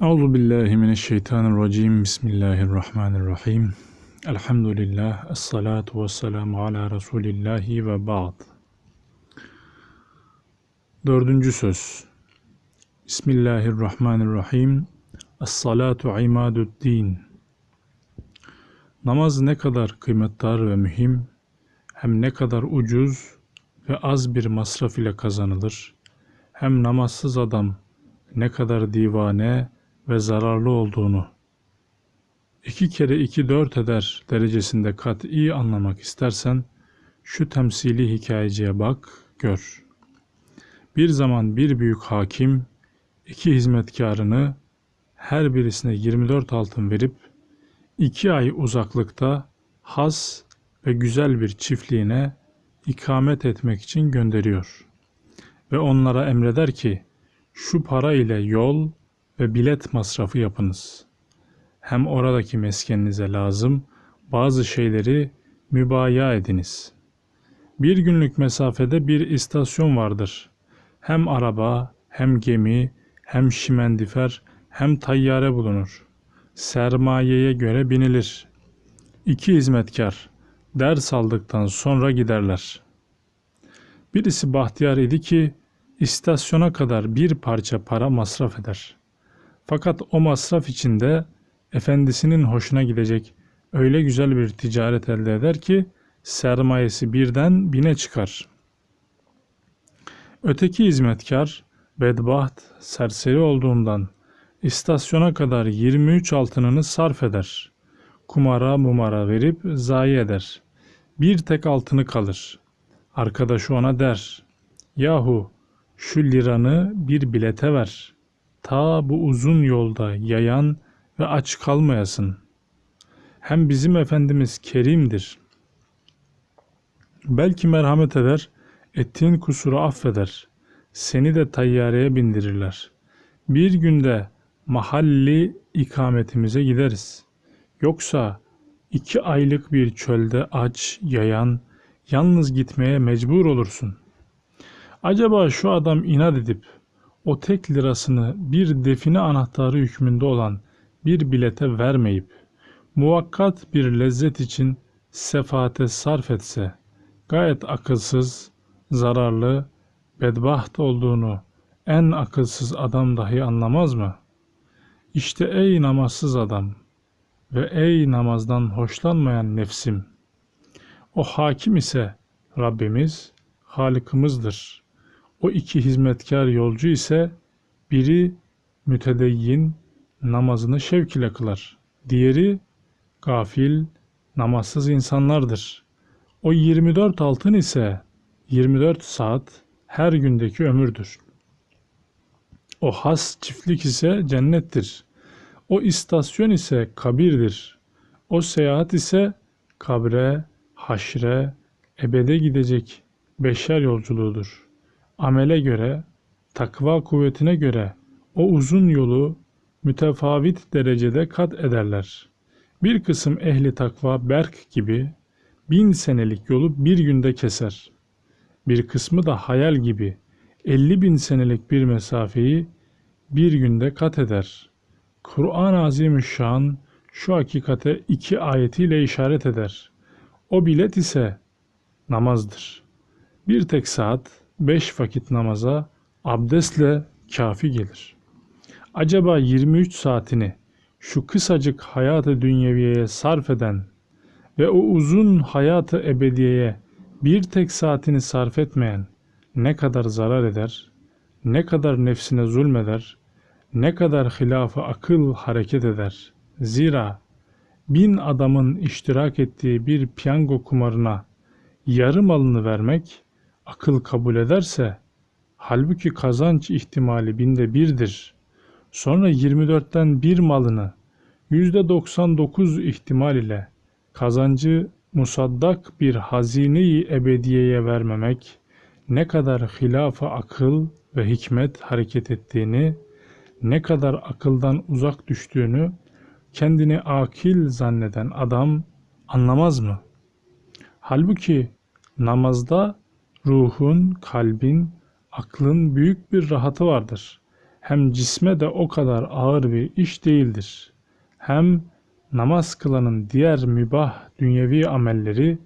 Euzu billahi mineşşeytanirracim. Bismillahirrahmanirrahim. Elhamdülillah. Essalatu vesselamu ala Resulillahi ve ba'd. Dördüncü söz. Bismillahirrahmanirrahim. Es-salatu imaduddin. Namaz ne kadar kıymetdar ve mühim, hem ne kadar ucuz ve az bir masraf ile kazanılır, hem namazsız adam ne kadar divane ve zararlı olduğunu iki kere iki dört eder derecesinde kat'i anlamak istersen şu temsili hikayeciye bak, gör. Bir zaman bir büyük hakim iki hizmetkarını her birisine 24 altın verip iki ay uzaklıkta has ve güzel bir çiftliğine ikamet etmek için gönderiyor. Ve onlara emreder ki şu para ile yol ve bilet masrafı yapınız. Hem oradaki meskeninize lazım bazı şeyleri mübaya ediniz. Bir günlük mesafede bir istasyon vardır. Hem araba, hem gemi, hem şimendifer, hem tayyare bulunur. Sermayeye göre binilir. İki hizmetkar ders aldıktan sonra giderler. Birisi bahtiyar idi ki istasyona kadar bir parça para masraf eder. Fakat o masraf içinde efendisinin hoşuna gidecek öyle güzel bir ticaret elde eder ki sermayesi birden bine çıkar. Öteki hizmetkar bedbaht, serseri olduğundan istasyona kadar 23 altınını sarf eder. Kumara mumara verip zayi eder. Bir tek altını kalır. Arkadaşı ona der. Yahu şu liranı bir bilete ver. Ta bu uzun yolda yayan ve aç kalmayasın. Hem bizim Efendimiz kerimdir. Belki merhamet eder, ettiğin kusuru affeder. Seni de tayyareye bindirirler. Bir günde mahalli ikametimize gideriz. Yoksa iki aylık bir çölde aç, yayan, yalnız gitmeye mecbur olursun. Acaba şu adam inat edip o tek lirasını bir define anahtarı hükmünde olan bir bilete vermeyip muvakkat bir lezzet için sefaate sarf etse gayet akılsız, zararlı, bedbaht olduğunu en akılsız adam dahi anlamaz mı? İşte ey namazsız adam ve ey namazdan hoşlanmayan nefsim. O hakim ise Rabbimiz, Halık'ımızdır. O iki hizmetkar yolcu ise biri mütedeyyin namazını şevk ile kılar. Diğeri gafil, namazsız insanlardır. O 24 altın ise 24 saat her gündeki ömürdür. O has çiftlik ise cennettir. O istasyon ise kabirdir. O seyahat ise kabre, haşre, ebede gidecek beşer yolculuğudur. Amele göre, takva kuvvetine göre o uzun yolu mütefavit derecede kat ederler. Bir kısım ehli takva Berk gibi bin senelik yolu bir günde keser. Bir kısmı da hayal gibi 50 bin senelik bir mesafeyi bir günde kat eder. Kur'an-ı Azimüşşan şu hakikate iki ayetiyle işaret eder. O bilet ise namazdır. Bir tek saat beş vakit namaza abdestle kafi gelir. Acaba 23 saatini şu kısacık hayatı dünyeviyeye sarf eden ve o uzun hayatı ebediyeye bir tek saatini sarf etmeyen ne kadar zarar eder, ne kadar nefsine zulmeder, ne kadar hilafı akıl hareket eder. Zira bin adamın iştirak ettiği bir piyango kumarına yarı malını vermek akıl kabul ederse, halbuki kazanç ihtimali binde birdir. Sonra 24'ten bir malını %99 ihtimal ile kazancı musaddak bir hazineyi ebediyeye vermemek ne kadar hilaf akıl ve hikmet hareket ettiğini, ne kadar akıldan uzak düştüğünü kendini akil zanneden adam anlamaz mı? Halbuki namazda ruhun, kalbin, aklın büyük bir rahatı vardır. hem cisme de o kadar ağır bir iş değildir. Hem namaz kılanın diğer mübah dünyevi amelleri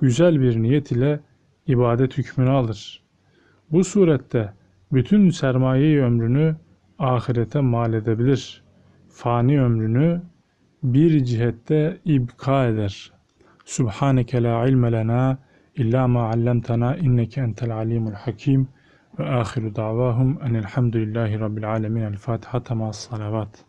güzel bir niyet ile ibadet hükmünü alır. Bu surette bütün sermayeyi ömrünü ahirete mal edebilir. Fani ömrünü bir cihette ibka eder. Subhaneke la ilme lena إلا ما علمتنا إنك أنت العليم الحكيم. وآخر دعواهم أن الحمد لله رب العالمين الفاتحة مع الصلوات.